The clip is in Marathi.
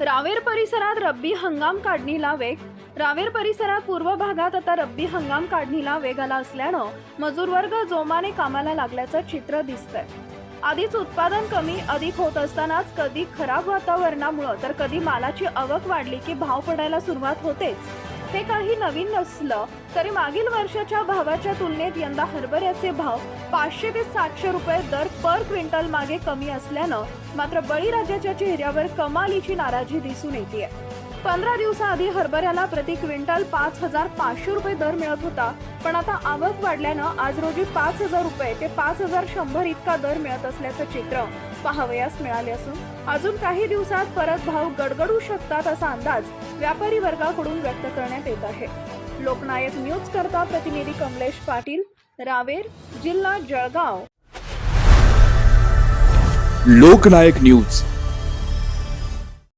रावेर परिसरात रब्बी हंगाम काढणीला वेग. रावेर परिसरात पूर्व भागात आता रब्बी हंगाम काढणीला वेग आला असल्यानं मजूर वर्ग जोमाने कामाला लागल्याचं चित्र दिसतंय. आधीच उत्पादन कमी अधिक होत असतानाच कधी खराब वातावरणामुळं तर कधी मालाची आवक वाढली की भाव पडायला सुरुवात होतेच. ते काही नवीन नसलं तरी मागील वर्षाच्या भावाच्या तुलनेत यंदा हरभऱ्याचे भाव पाचशे ते सातशे रुपये दर पर क्विंटल मागे कमी असल्यानं मात्र बळीराजाच्या चेहऱ्यावर कमालीची नाराजी दिसून येते पंधरा दिवसाआधी हरभऱ्याला प्रति क्विंटल पाच हजार पाचशे रुपये दर मिळत होता पण आता आवक वाढल्यानं आज रोजी पाच हजार रुपये ते पाच हजार शंभर इतका दर मिळत असल्याचं चित्र पाहावयास मिळाले असून अजून काही दिवसात परत भाव गडगडू शकतात असा अंदाज व्यापारी वर्गाकडून व्यक्त करण्यात येत आहे. लोकनायक न्यूज करता प्रतिनिधी कमलेश पाटील रावेर जिल्हा जळगाव. लोकनायक न्यूज.